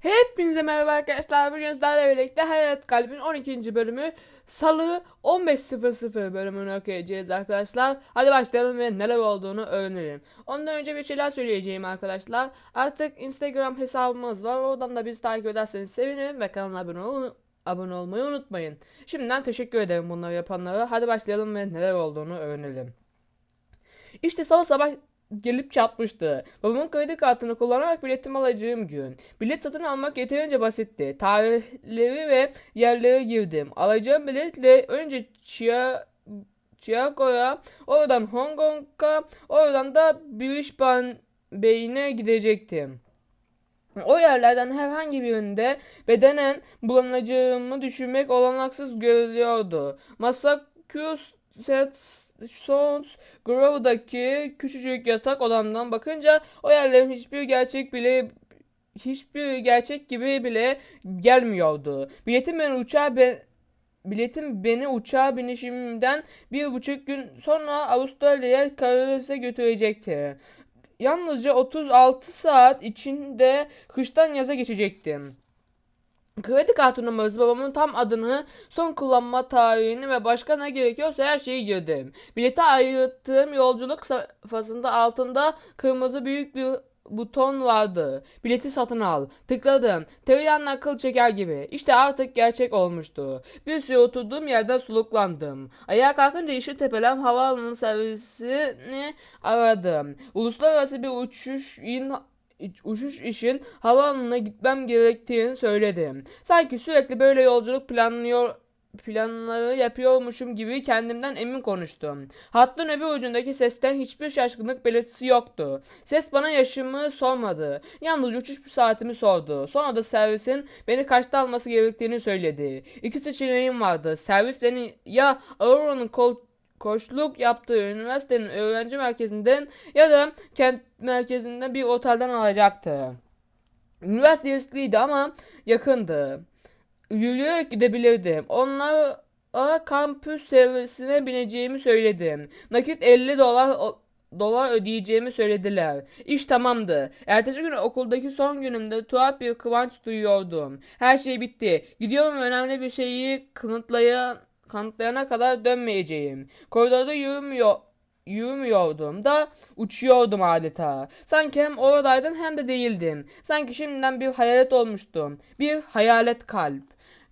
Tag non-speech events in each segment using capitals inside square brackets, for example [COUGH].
Hepinize merhaba arkadaşlar. Bugün sizlerle birlikte Hayat Kalbin 12. bölümü Salı 15.00 bölümünü okuyacağız arkadaşlar. Hadi başlayalım ve neler olduğunu öğrenelim. Ondan önce bir şeyler söyleyeceğim arkadaşlar. Artık Instagram hesabımız var. Oradan da bizi takip ederseniz sevinirim ve kanala abone, ol abone olmayı unutmayın. Şimdiden teşekkür ederim bunları yapanlara. Hadi başlayalım ve neler olduğunu öğrenelim. İşte salı sabah gelip çatmıştı. Babamın kredi kartını kullanarak biletimi alacağım gün. Bilet satın almak yeterince basitti. Tarihleri ve yerlere girdim. Alacağım biletle önce Chia Chicago'ya, oradan Hong Kong'a, oradan da Brisbane Bey'ine gidecektim. O yerlerden herhangi birinde bedenen bulunacağımı düşünmek olanaksız görülüyordu. Massachusetts Grove'daki küçücük yatak odamdan bakınca o yerlerin hiçbir gerçek bile hiçbir gerçek gibi bile gelmiyordu. Biletim beni uçağa be, biletim beni uçağa binişimden bir buçuk gün sonra Avustralya'ya Karadeniz'e götürecekti. Yalnızca 36 saat içinde kıştan yaza geçecektim. Kredi kartı numarası babamın tam adını, son kullanma tarihini ve başka ne gerekiyorsa her şeyi girdim. Bilete ayırttığım yolculuk sayfasında altında kırmızı büyük bir buton vardı. Bileti satın al. Tıkladım. Tereyağının akıl çeker gibi. İşte artık gerçek olmuştu. Bir süre oturduğum yerden soluklandım. Ayağa kalkınca Yeşil Tepe'den havaalanı servisini aradım. Uluslararası bir uçuş in uçuş için havaalanına gitmem gerektiğini söyledim. Sanki sürekli böyle yolculuk planlıyor planları yapıyormuşum gibi kendimden emin konuştum. Hattın öbür ucundaki sesten hiçbir şaşkınlık belirtisi yoktu. Ses bana yaşımı sormadı. Yalnızca uçuş saatimi sordu. Sonra da servisin beni kaçta alması gerektiğini söyledi. İki seçeneğim vardı. Servis beni ya Aurora'nın kol koçluk yaptığı üniversitenin öğrenci merkezinden ya da kent merkezinden bir otelden alacaktı. Üniversite riskliydi ama yakındı. Yürüyerek gidebilirdim. Onlara kampüs servisine bineceğimi söyledim. Nakit 50 dolar dolar ödeyeceğimi söylediler. İş tamamdı. Ertesi gün okuldaki son günümde tuhaf bir kıvanç duyuyordum. Her şey bitti. Gidiyorum önemli bir şeyi kanıtlaya, kanıtlayana kadar dönmeyeceğim. Koridorda yürümüyor yürümüyordum da uçuyordum adeta. Sanki hem oradaydım hem de değildim. Sanki şimdiden bir hayalet olmuştum. Bir hayalet kalp.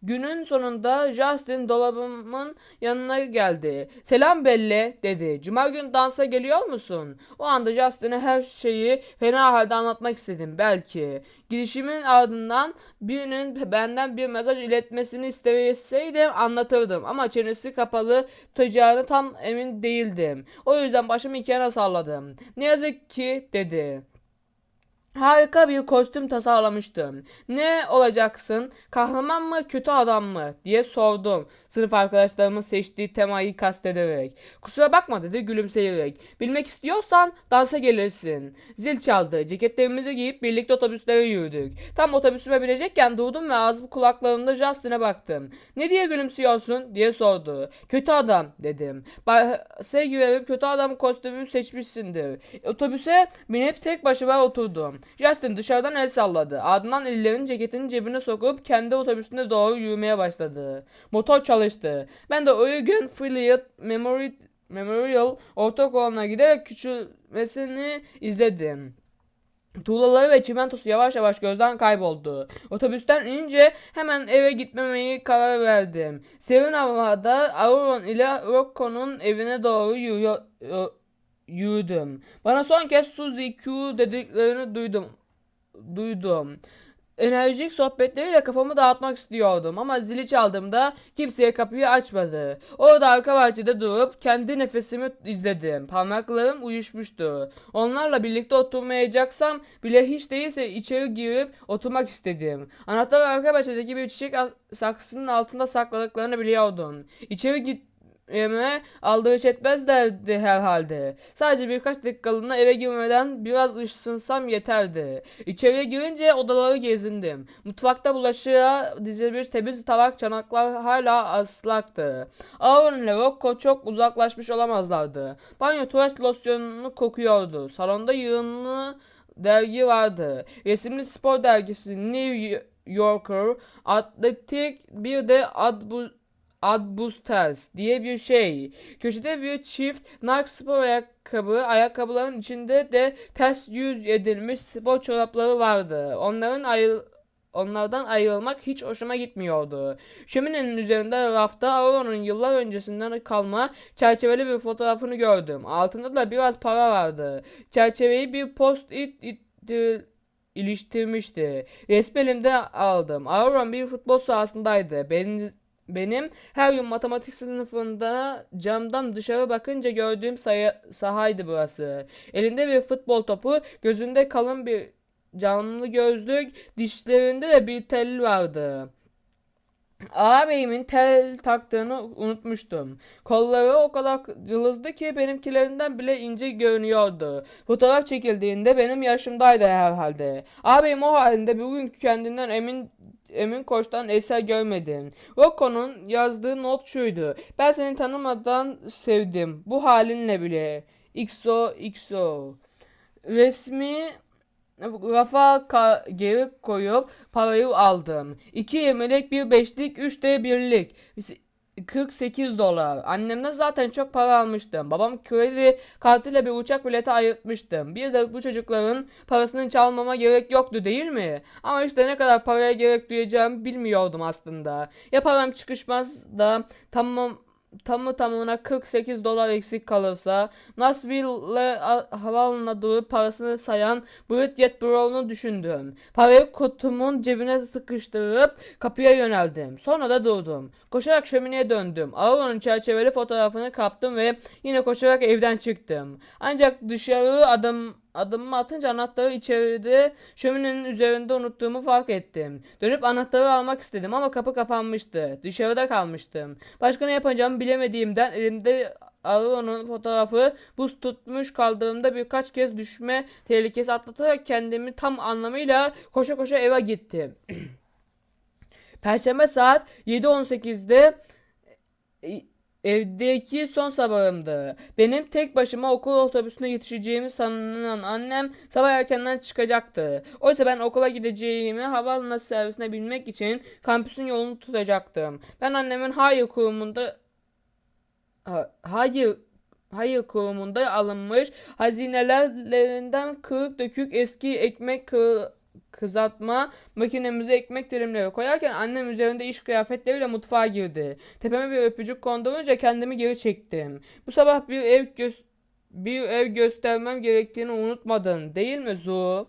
Günün sonunda Justin dolabımın yanına geldi. Selam Belle dedi. Cuma gün dansa geliyor musun? O anda Justin'e her şeyi fena halde anlatmak istedim belki. Girişimin ardından birinin benden bir mesaj iletmesini isteseydim anlatırdım. Ama çenesi kapalı tutacağını tam emin değildim. O yüzden başımı iki yana salladım. Ne yazık ki dedi. Harika bir kostüm tasarlamıştım. Ne olacaksın? Kahraman mı, kötü adam mı? diye sordum. Sınıf arkadaşlarımın seçtiği temayı kastederek. Kusura bakma dedi gülümseyerek. Bilmek istiyorsan dansa gelirsin. Zil çaldı. Ceketlerimizi giyip birlikte otobüslere yürüdük. Tam otobüsüme binecekken durdum ve ağzım kulaklarımda Justin'e baktım. Ne diye gülümsüyorsun? diye sordu. Kötü adam dedim. Bahse güvenip kötü adam kostümü seçmişsindir. Otobüse binip tek başıma oturdum. Justin dışarıdan el salladı. Ardından ellerini ceketinin cebine sokup kendi otobüsüne doğru yürümeye başladı. Motor çalıştı. Ben de Oregon Filial Memorial, Memorial Ortaokulu'na giderek küçülmesini izledim. Tuğlaları ve çimentosu yavaş yavaş gözden kayboldu. Otobüsten inince hemen eve gitmemeyi karar verdim. Serin havada Auron ile Rocco'nun evine doğru yürüyor, yürüdüm. Bana son kez Suzy Q dediklerini duydum. Duydum. Enerjik sohbetleriyle kafamı dağıtmak istiyordum ama zili çaldığımda kimseye kapıyı açmadı. Orada arka bahçede durup kendi nefesimi izledim. Parmaklarım uyuşmuştu. Onlarla birlikte oturmayacaksam bile hiç değilse içeri girip oturmak istedim. Anahtarı arka bahçedeki bir çiçek saksının altında sakladıklarını biliyordum. İçeri git yeme aldırış etmezlerdi herhalde. Sadece birkaç dakikalığına eve girmeden biraz ısınsam yeterdi. İçeriye girince odaları gezindim. Mutfakta bulaşığa dizilmiş temiz tabak çanaklar hala ıslaktı. Aaron ile Rocco çok uzaklaşmış olamazlardı. Banyo tıraş losyonunu kokuyordu. Salonda yığınlı dergi vardı. Resimli spor dergisi New Yorker, atletik bir de Adbu Adbusters diye bir şey. Köşede bir çift Nike spor ayakkabı, ayakkabıların içinde de ters yüz edilmiş spor çorapları vardı. Onların ayrı Onlardan ayrılmak hiç hoşuma gitmiyordu. Şöminenin üzerinde rafta Auron'un yıllar öncesinden kalma çerçeveli bir fotoğrafını gördüm. Altında da biraz para vardı. Çerçeveyi bir post-it it- iliştirmişti. Resmi aldım. Auron bir futbol sahasındaydı. Benim, benim her gün matematik sınıfında camdan dışarı bakınca gördüğüm sayı, sahaydı burası. Elinde bir futbol topu, gözünde kalın bir camlı gözlük, dişlerinde de bir tel vardı. Ağabeyimin tel taktığını unutmuştum. Kolları o kadar cılızdı ki benimkilerinden bile ince görünüyordu. Fotoğraf çekildiğinde benim yaşımdaydı herhalde. Ağabeyim o halinde bugünkü kendinden emin Emin Koç'tan eser görmedim. Rocco'nun yazdığı not şuydu. Ben seni tanımadan sevdim. Bu halinle bile. XO XO. Resmi rafa geri koyup parayı aldım. 2 yemelik, bir beşlik, 3 de birlik. 48 dolar. Annemden zaten çok para almıştım. Babam kredi kartıyla bir uçak bileti ayırtmıştım. Bir de bu çocukların parasını çalmama gerek yoktu değil mi? Ama işte ne kadar paraya gerek duyacağımı bilmiyordum aslında. Ya param çıkışmaz da tamam tamı tamına 48 dolar eksik kalırsa Nashville'le havaalanına durup parasını sayan Bridget Brown'u düşündüm. Parayı kutumun cebine sıkıştırıp kapıya yöneldim. Sonra da durdum. Koşarak şömineye döndüm. Auron'un çerçeveli fotoğrafını kaptım ve yine koşarak evden çıktım. Ancak dışarı adım adımımı atınca anahtarı içeride şöminenin üzerinde unuttuğumu fark ettim. Dönüp anahtarı almak istedim ama kapı kapanmıştı. Dışarıda kalmıştım. Başka ne yapacağımı bilemediğimden elimde Aron'un fotoğrafı buz tutmuş kaldığımda birkaç kez düşme tehlikesi atlatarak kendimi tam anlamıyla koşa koşa eve gittim. [CLEARS THROAT] Perşembe saat 7.18'de e, Evdeki son sabahımdı. Benim tek başıma okul otobüsüne yetişeceğimi sanan annem sabah erkenden çıkacaktı. Oysa ben okula gideceğimi havaalanı servisine binmek için kampüsün yolunu tutacaktım. Ben annemin hayır kurumunda Ha- hayır hayır kurumunda alınmış hazinelerinden kırık dökük eski ekmek kı- kızartma makinemize ekmek dilimleri koyarken annem üzerinde iş kıyafetleriyle mutfağa girdi. Tepeme bir öpücük kondurunca kendimi geri çektim. Bu sabah bir ev göz bir ev göstermem gerektiğini unutmadın değil mi Zu?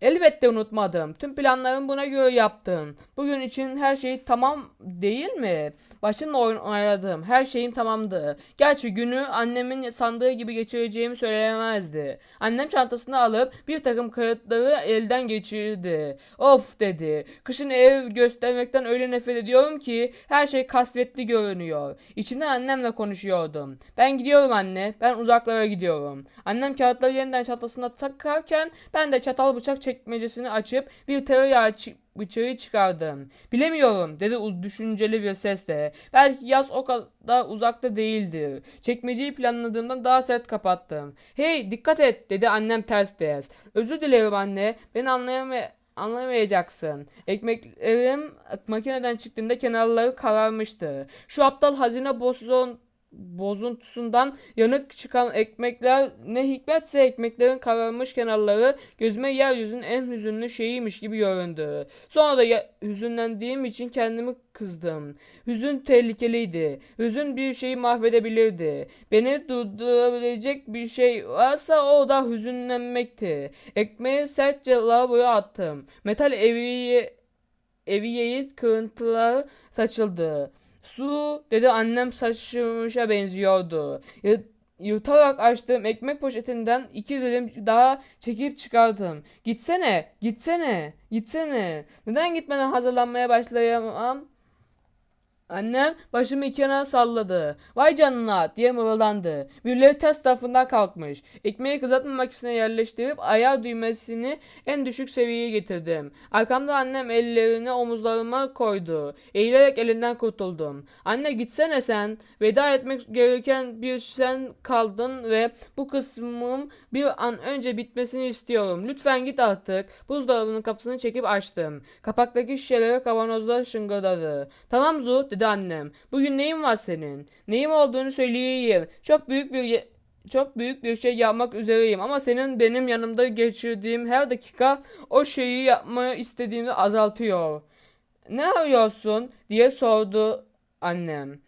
Elbette unutmadım. Tüm planlarımı buna göre yaptım. Bugün için her şey tamam değil mi? Başımla oyun oynadım. Her şeyim tamamdı. Gerçi günü annemin sandığı gibi geçireceğimi söylemezdi. Annem çantasını alıp bir takım kağıtları elden geçirdi. Of dedi. Kışın ev göstermekten öyle nefret ediyorum ki her şey kasvetli görünüyor. İçimden annemle konuşuyordum. Ben gidiyorum anne. Ben uzaklara gidiyorum. Annem kağıtları yeniden çantasına takarken ben de çatal bıçak çekmecesini açıp bir tereyağı bıçağı çıkardım. Bilemiyorum dedi düşünceli bir sesle. Belki yaz o kadar uzakta değildir. Çekmeceyi planladığımdan daha sert kapattım. Hey dikkat et dedi annem ters ters. Özür dilerim anne. Beni anlayamay anlamayacaksın. Ekmeklerim makineden çıktığında kenarları kararmıştı. Şu aptal hazine bozon bozuntusundan yanık çıkan ekmekler ne hikmetse ekmeklerin kararmış kenarları gözüme yeryüzünün en hüzünlü şeyiymiş gibi göründü. Sonra da ya- hüzünlendiğim için kendimi kızdım. Hüzün tehlikeliydi. Hüzün bir şeyi mahvedebilirdi. Beni durdurabilecek bir şey varsa o da hüzünlenmekti. Ekmeği sertçe lavaboya attım. Metal eviye, eviyeyi kırıntılar saçıldı. Su dedi annem saçmışa benziyordu. Y- Yutarak açtığım ekmek poşetinden iki dilim daha çekip çıkardım. Gitsene, gitsene, gitsene. Neden gitmeden hazırlanmaya başlayamam? Annem başımı iki yana salladı. Vay canına diye mırıldandı. Birileri ters tarafından kalkmış. Ekmeği kızartma makinesine yerleştirip ayar düğmesini en düşük seviyeye getirdim. Arkamda annem ellerini omuzlarıma koydu. Eğilerek elinden kurtuldum. Anne gitsene sen. Veda etmek gereken bir sen kaldın ve bu kısmım bir an önce bitmesini istiyorum. Lütfen git artık. Buzdolabının kapısını çekip açtım. Kapaktaki şişelere kavanozlar şıngırdadı. Tamam Zu dedi annem. Bugün neyin var senin? Neyim olduğunu söyleyeyim. Çok büyük bir çok büyük bir şey yapmak üzereyim ama senin benim yanımda geçirdiğim her dakika o şeyi yapmayı istediğimi azaltıyor. Ne arıyorsun diye sordu annem.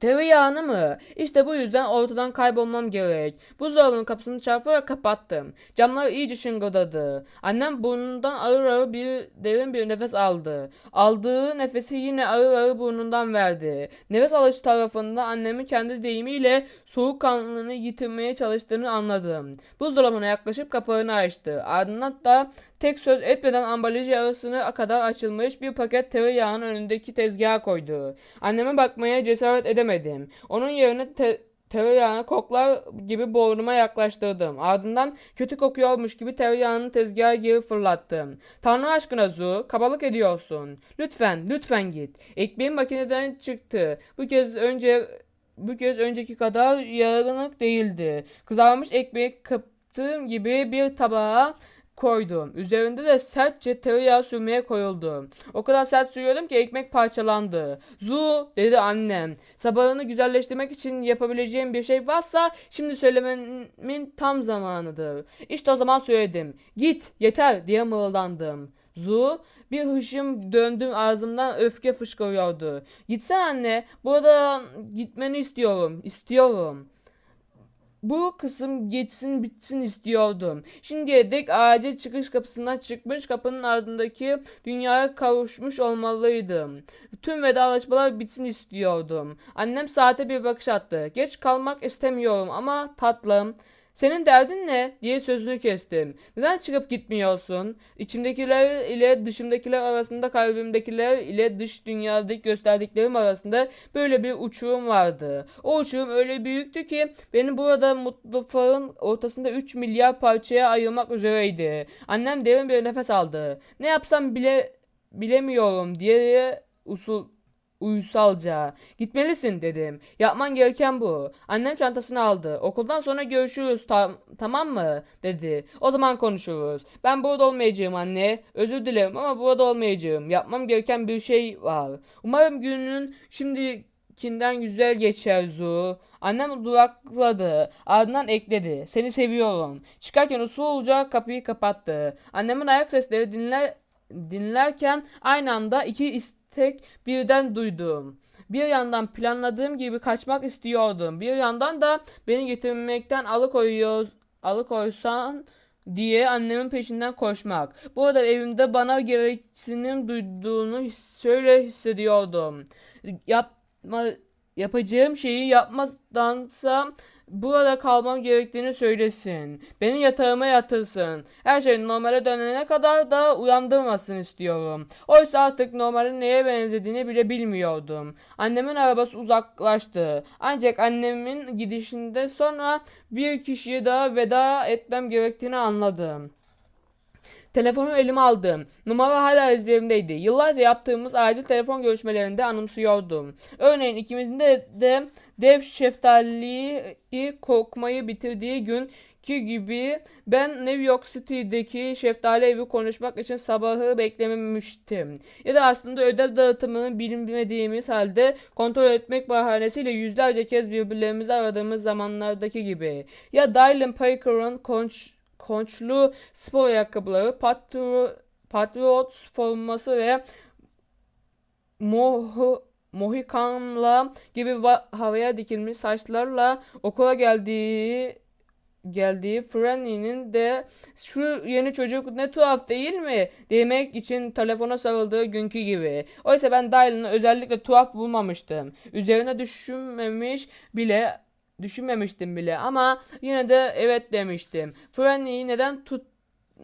Tereyağını mı? İşte bu yüzden ortadan kaybolmam gerek. Buzdolabının kapısını çarparak kapattım. Camlar iyice şıngırdadı. Annem burnundan ağır ağır bir derin bir nefes aldı. Aldığı nefesi yine ağır ağır burnundan verdi. Nefes alışı tarafında annemin kendi deyimiyle soğukkanlılığını yitirmeye çalıştığını anladım. Buzdolabına yaklaşıp kapağını açtı. Ardından da tek söz etmeden ambalajı yarısına kadar açılmış bir paket tereyağının önündeki tezgaha koydu. Anneme bakmaya cesaret edemedim. Onun yerine te- tereyağını koklar gibi burnuma yaklaştırdım. Ardından kötü kokuyormuş gibi tereyağını tezgaha geri fırlattım. Tanrı aşkına Zu, kabalık ediyorsun. Lütfen, lütfen git. Ekmeğim makineden çıktı. Bu kez önce bu kez önceki kadar yarınlık değildi. Kızarmış ekmeği kaptığım gibi bir tabağa koydum. Üzerinde de sertçe tereyağı sürmeye koyuldu. O kadar sert sürüyordum ki ekmek parçalandı. Zu dedi annem. Sabahını güzelleştirmek için yapabileceğim bir şey varsa şimdi söylememin tam zamanıdır. İşte o zaman söyledim. Git yeter diye mırıldandım. Zu bir hışım döndüm ağzımdan öfke fışkırıyordu. Gitsen anne burada gitmeni istiyorum. İstiyorum. Bu kısım geçsin bitsin istiyordum. Şimdiye dek acil çıkış kapısından çıkmış kapının ardındaki dünyaya kavuşmuş olmalıydım. Tüm vedalaşmalar bitsin istiyordum. Annem saate bir bakış attı. Geç kalmak istemiyorum ama tatlım. Senin derdin ne? diye sözünü kestim. Neden çıkıp gitmiyorsun? İçimdekiler ile dışımdakiler arasında kalbimdekiler ile dış dünyadaki gösterdiklerim arasında böyle bir uçurum vardı. O uçurum öyle büyüktü ki beni burada mutfağın ortasında 3 milyar parçaya ayırmak üzereydi. Annem derin bir nefes aldı. Ne yapsam bile bilemiyorum diye usul uysalca. Gitmelisin dedim. Yapman gereken bu. Annem çantasını aldı. Okuldan sonra görüşürüz tam, tamam mı? dedi. O zaman konuşuruz. Ben burada olmayacağım anne. Özür dilerim ama burada olmayacağım. Yapmam gereken bir şey var. Umarım günün şimdikinden güzel geçer Zu. Annem durakladı. Ardından ekledi. Seni seviyorum. Çıkarken usulca kapıyı kapattı. Annemin ayak sesleri dinler dinlerken aynı anda iki istek birden duydum. Bir yandan planladığım gibi kaçmak istiyordum. Bir yandan da beni getirmekten alıkoyuyor, alıkoysan diye annemin peşinden koşmak. Bu arada evimde bana gereksinim duyduğunu şöyle hissediyordum. Yapma, yapacağım şeyi yapmazdansa burada kalmam gerektiğini söylesin. Beni yatağıma yatırsın. Her şey normale dönene kadar da uyandırmasın istiyorum. Oysa artık normalin neye benzediğini bile bilmiyordum. Annemin arabası uzaklaştı. Ancak annemin gidişinde sonra bir kişiye daha veda etmem gerektiğini anladım. Telefonu elime aldım. Numara hala ezberimdeydi. Yıllarca yaptığımız acil telefon görüşmelerinde anımsıyordum. Örneğin ikimizin de, de dev şeftaliyi kokmayı bitirdiği gün ki gibi ben New York City'deki şeftali evi konuşmak için sabahı beklememiştim. Ya da aslında ödev dağıtımını bilmediğimiz halde kontrol etmek bahanesiyle yüzlerce kez birbirlerimizi aradığımız zamanlardaki gibi. Ya Dylan Parker'ın konç konçlu spor ayakkabıları, patro, Patriot forması ve mohu, Mohikanla gibi va- havaya dikilmiş saçlarla okula geldiği geldiği Franny'nin de şu yeni çocuk ne tuhaf değil mi demek için telefona sarıldığı günkü gibi. Oysa ben Dylan'ı özellikle tuhaf bulmamıştım. Üzerine düşünmemiş bile düşünmemiştim bile ama yine de evet demiştim. Franny'yi neden tut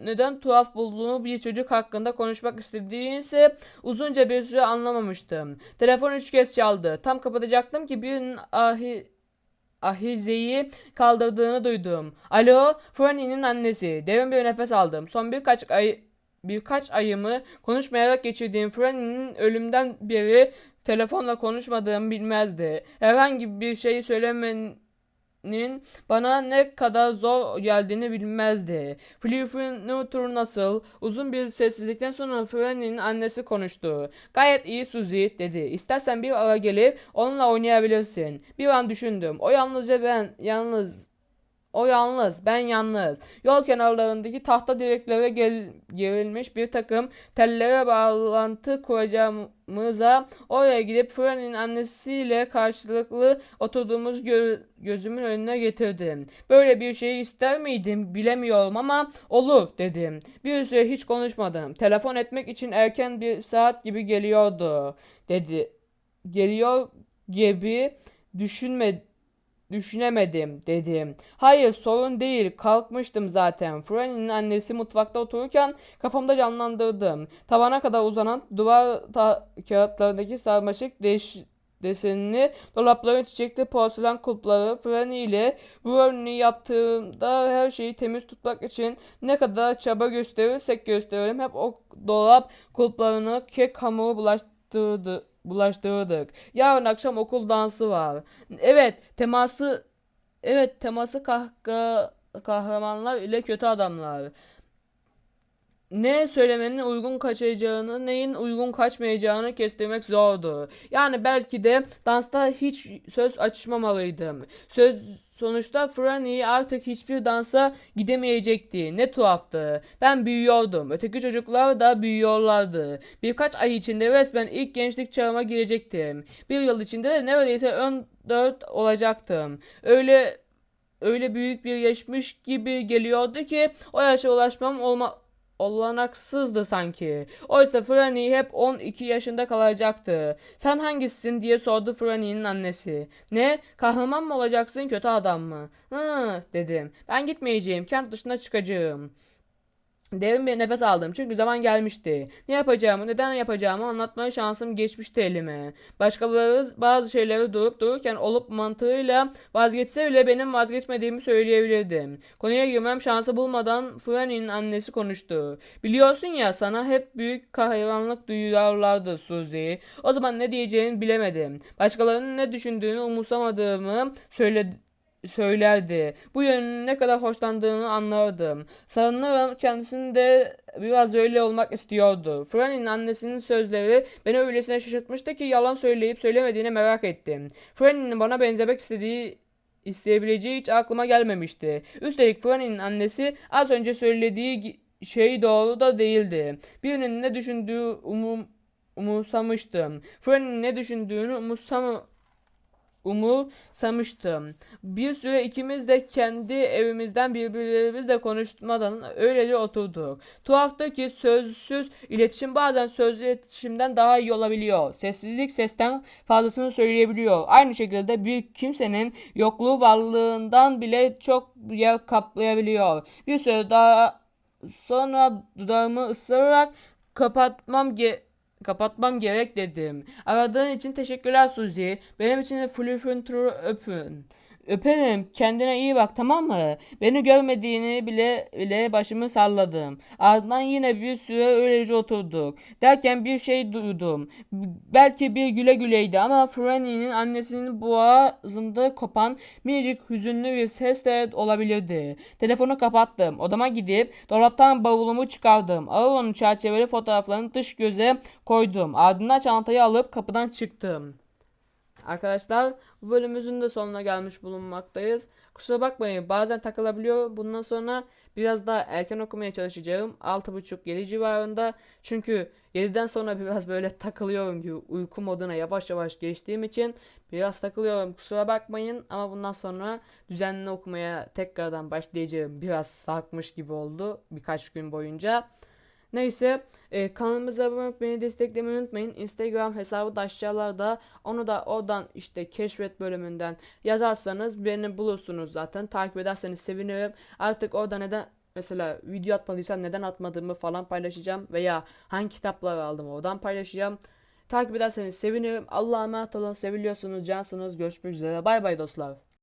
neden tuhaf bulduğumu bir çocuk hakkında konuşmak istediğini ise uzunca bir süre anlamamıştım. Telefon üç kez çaldı. Tam kapatacaktım ki birinin ahi ahizeyi kaldırdığını duydum. Alo, Franny'nin annesi. Derin bir nefes aldım. Son birkaç ay birkaç ayımı konuşmayarak geçirdiğim Franny'nin ölümden beri telefonla konuşmadığımı bilmezdi. Herhangi bir şey söylemenin bana ne kadar zor geldiğini bilmezdi. Fleetwood Newton nasıl? Uzun bir sessizlikten sonra Franny'nin annesi konuştu. Gayet iyi Suzy dedi. İstersen bir ara gelip onunla oynayabilirsin. Bir an düşündüm. O yalnızca ben yalnız o yalnız, ben yalnız. Yol kenarlarındaki tahta direklere gel, gerilmiş bir takım tellere bağlantı kuracağımıza oraya gidip Fran'in annesiyle karşılıklı oturduğumuz gö- gözümün önüne getirdim. Böyle bir şey ister miydim bilemiyorum ama olur dedim. Bir süre hiç konuşmadım. Telefon etmek için erken bir saat gibi geliyordu dedi. Geliyor gibi düşünme Düşünemedim dedim. Hayır sorun değil kalkmıştım zaten. Franny'nin annesi mutfakta otururken kafamda canlandırdım. Tavana kadar uzanan duvar kağıtlarındaki sarmaşık deş desenini, dolapların çiçekli porselen kulpları, Franny ile örneği yaptığımda her şeyi temiz tutmak için ne kadar çaba gösterirsek gösterelim hep o dolap kulplarını kek hamuru bulaştırdı bulaştırdık. Yarın akşam okul dansı var. Evet, teması evet teması kahka, kahramanlar ile kötü adamlar. Ne söylemenin uygun kaçacağını, neyin uygun kaçmayacağını kestirmek zordu. Yani belki de dansta hiç söz açmamalıydım. Söz sonuçta Franny artık hiçbir dansa gidemeyecekti. Ne tuhaftı. Ben büyüyordum. Öteki çocuklar da büyüyorlardı. Birkaç ay içinde resmen ilk gençlik çağıma girecektim. Bir yıl içinde de neredeyse ön dört olacaktım. Öyle öyle büyük bir yaşmış gibi geliyordu ki o yaşa ulaşmam olma olanaksızdı sanki. Oysa Franny hep 12 yaşında kalacaktı. Sen hangisisin diye sordu Franny'nin annesi. Ne? Kahraman mı olacaksın kötü adam mı? Hı dedim. Ben gitmeyeceğim. Kent dışına çıkacağım. Derin bir nefes aldım çünkü zaman gelmişti. Ne yapacağımı, neden yapacağımı anlatmaya şansım geçmişti elime. Başkaları bazı şeyleri durup dururken olup mantığıyla vazgeçse bile benim vazgeçmediğimi söyleyebilirdim. Konuya girmem şansı bulmadan Franny'nin annesi konuştu. Biliyorsun ya sana hep büyük hayranlık duyuyorlardı Suzy. O zaman ne diyeceğini bilemedim. Başkalarının ne düşündüğünü umursamadığımı söyledi söylerdi. Bu yönünün ne kadar hoşlandığını anlardım. Sanırım kendisinin de biraz öyle olmak istiyordu. Franny'nin annesinin sözleri beni öylesine şaşırtmıştı ki yalan söyleyip söylemediğini merak ettim. Franny'nin bana benzemek istediği isteyebileceği hiç aklıma gelmemişti. Üstelik Franny'nin annesi az önce söylediği şey doğru da değildi. Birinin ne düşündüğü umum umursamıştım. Franny'nin ne düşündüğünü umursam umursamıştım. Bir süre ikimiz de kendi evimizden birbirimizle konuşmadan öylece oturduk. Tuhaftı ki sözsüz iletişim bazen sözlü iletişimden daha iyi olabiliyor. Sessizlik sesten fazlasını söyleyebiliyor. Aynı şekilde bir kimsenin yokluğu varlığından bile çok yer kaplayabiliyor. Bir süre daha sonra dudağımı ısırarak kapatmam ge kapatmam gerek dedim. Aradığın için teşekkürler Suzy. Benim için de Flufentur'u öpün. Öperim. Kendine iyi bak tamam mı? Beni görmediğini bile bile başımı salladım. Ardından yine bir süre öylece oturduk. Derken bir şey duydum. Belki bir güle güleydi ama Franny'nin annesinin boğazında kopan minicik hüzünlü bir ses de olabilirdi. Telefonu kapattım. Odama gidip dolaptan bavulumu çıkardım. Ağır çerçeveli fotoğraflarını dış göze koydum. Ardından çantayı alıp kapıdan çıktım. Arkadaşlar bu bölümümüzün de sonuna gelmiş bulunmaktayız. Kusura bakmayın bazen takılabiliyor. Bundan sonra biraz daha erken okumaya çalışacağım. 6.30-7 civarında. Çünkü 7'den sonra [LAUGHS] biraz böyle takılıyorum gibi uyku moduna yavaş yavaş geçtiğim için biraz takılıyorum. Kusura bakmayın ama bundan sonra düzenli okumaya tekrardan başlayacağım. Biraz sarkmış gibi oldu birkaç gün boyunca. Neyse e, kanalımıza abone olup beni desteklemeyi unutmayın. Instagram hesabı da aşağılarda. Onu da oradan işte keşfet bölümünden yazarsanız beni bulursunuz zaten. Takip ederseniz sevinirim. Artık orada neden mesela video atmadıysam neden atmadığımı falan paylaşacağım veya hangi kitapları aldım oradan paylaşacağım. Takip ederseniz sevinirim. Allah'a emanet olun. Seviliyorsunuz, cansınız. Görüşmek üzere. Bay bay dostlar.